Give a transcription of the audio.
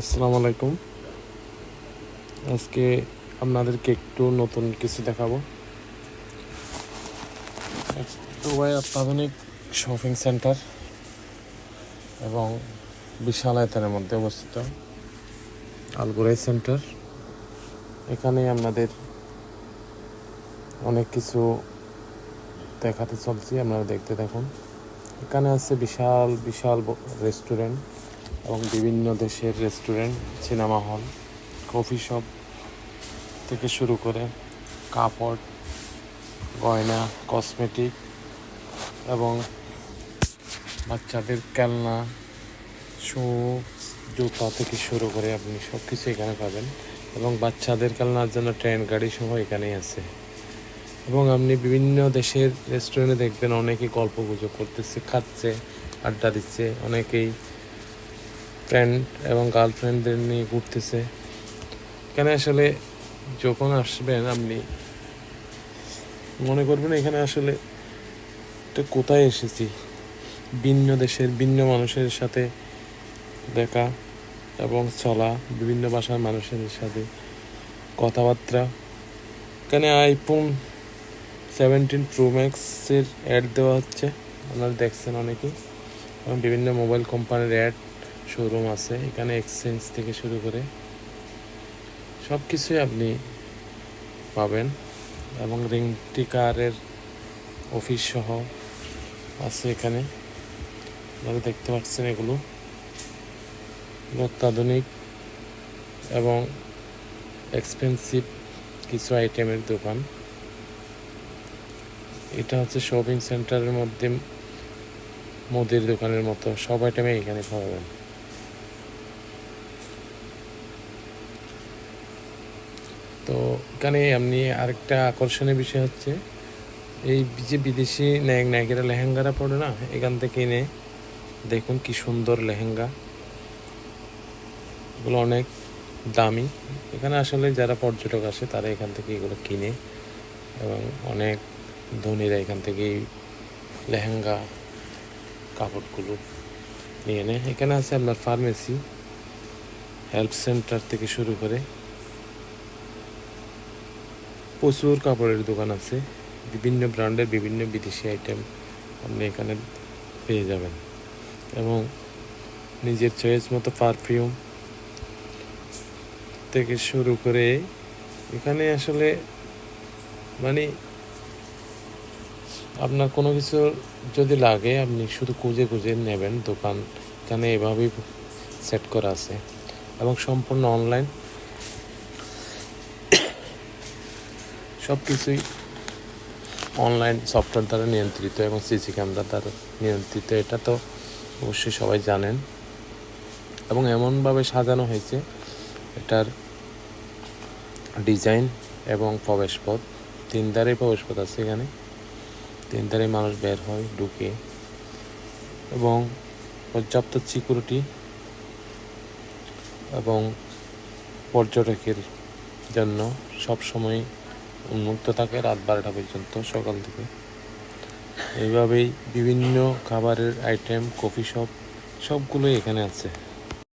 আসসালামু আলাইকুম আজকে আপনাদেরকে একটু নতুন কিছু দেখাবো। দুবাই অত্যাধুনিক শপিং সেন্টার এবং বিশাল আয়তনের মধ্যে অবস্থিত আলগুরাই সেন্টার। এখানে আপনাদের অনেক কিছু দেখাতে চলছি, আপনারা দেখতে দেখুন এখানে আছে বিশাল বিশাল রেস্টুরেন্ট। এবং বিভিন্ন দেশের restaurant cinema hall coffee shop থেকে শুরু করে কাপড়, গয়না কসমেটিক এবং বাচ্চাদের খেলনা শু জুতা থেকে শুরু করে আপনি সব কিছু এখানে পাবেন এবং বাচ্চাদের খেলনার জন্য ট্রেন গাড়ি সহ এখানেই আছে। এবং আপনি বিভিন্ন দেশের রেস্টুরেন্টে দেখবেন অনেকেই গল্প গুজব করতেছে, খাচ্ছে, আড্ডা দিচ্ছে, অনেকেই ফ্রেন্ড এবং গার্লফ্রেন্ডদের নিয়ে ঘুরতেছে। এখানে আসলে যখন আসবেন আপনি মনে করবেন এখানে আসলে এটা কোথায় এসেছি? ভিন্ন দেশের, ভিন্ন মানুষের সাথে দেখা এবং চলা, বিভিন্ন ভাষার মানুষের সাথে কথাবার্তা। এখানে আইফোন সেভেন্টিন প্রো ম্যাক্সের অ্যাড দেওয়া হচ্ছে। আপনারা দেখছেন অনেকেই। এবং বিভিন্ন মোবাইল কোম্পানির অ্যাড শোরুম আছে, এখানে এক্সচেঞ্জ থেকে শুরু করে সব কিছুই আপনি পাবেন এবং রিংটি কারের অফিস সহ আছে এখানে। আপনারা দেখতে পাচ্ছেন এগুলো। অত্যাধুনিক এবং এক্সপেন্সিভ কিছু আইটেমের দোকান। এটা হচ্ছে শপিং সেন্টারের মধ্যে, মুদির দোকানের মতো। সব আইটেমে এখানে পাবেন। তো এখানে এমনি আরেকটা আকর্ষণীয় বিষয় হচ্ছে, এই যে বিদেশি নায়ক নায়িকেরা লেহেঙ্গারা পড়ে না, এখান থেকে এনে দেখুন কি সুন্দর লেহেঙ্গা। এগুলো অনেক দামি। এখানে আসলে যারা পর্যটক আসে, তারা এখান থেকে এগুলো কিনে এবং অনেক ধনীরা এখান থেকে লেহেঙ্গা, কাপড়গুলো নিয়ে নেয় এখানে আছে আপনার ফার্মেসি, হেল্প সেন্টার থেকে শুরু করে প্রচুর কাপড়ের দোকান আছে। বিভিন্ন ব্র্যান্ডের বিভিন্ন বিদেশি আইটেম আপনি এখানে পেয়ে যাবেন। এবং নিজের চয়েস মতো পারফিউম থেকে শুরু করে এখানে আসলে মানে আপনার কোনো কিছু যদি লাগে, আপনি শুধু খুঁজে খুঁজে নেবেন দোকান। এখানে এভাবেই সেট করা আছে। এবং সম্পূর্ণ অনলাইন সব কিছুই অনলাইন সফটওয়্যার দ্বারা নিয়ন্ত্রিত এবং সিসি ক্যামেরা দ্বারা নিয়ন্ত্রিত, এটা তো অবশ্যই সবাই জানেন। এবং এমনভাবে সাজানো হয়েছে, এটার ডিজাইন এবং প্রবেশপথ। তিন ধারে প্রবেশপথ আছে এখানে। তিন ধারে মানুষ বের হয়, ঢুকে। এবং পর্যাপ্ত সিকিউরিটি এবং পর্যটকের জন্য সবসময় উন্মুক্ত থাকে রাত বারোটা পর্যন্ত, সকাল থেকে। এইভাবেই বিভিন্ন খাবারের আইটেম কফি শপ সবগুলোই এখানে আছে।